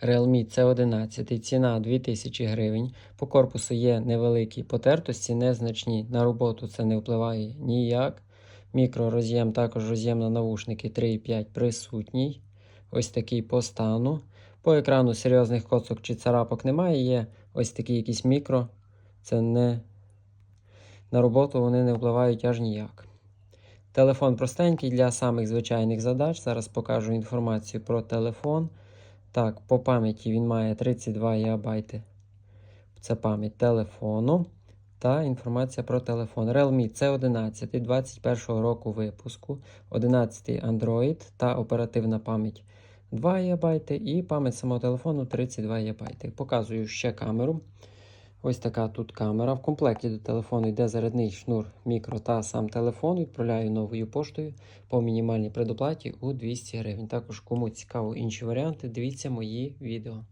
Realme C11, ціна 2000 гривень. По корпусу є невеликі потертості, незначні. На роботу це не впливає ніяк. Мікророз'єм, також роз'єм на навушники 3,5 присутній. Ось такий по стану. По екрану серйозних коцок чи царапок немає. Є ось такі якісь мікро. Це не на роботу вони не впливають аж ніяк. Телефон простенький для самих звичайних задач. Зараз покажу інформацію про телефон. Так, по пам'яті він має 32 ГБ. Це пам'ять телефону. Та інформація про телефон. Realme C11 21 року випуску, 11 Android та оперативна пам'ять 2 ГБ і пам'ять самого телефону 32 ГБ. Показую ще камеру. Ось така тут камера. В комплекті до телефону йде зарядний шнур мікро та сам телефон. Відправляю новою поштою по мінімальній предоплаті у 200 гривень. Також, кому цікаво інші варіанти, дивіться мої відео.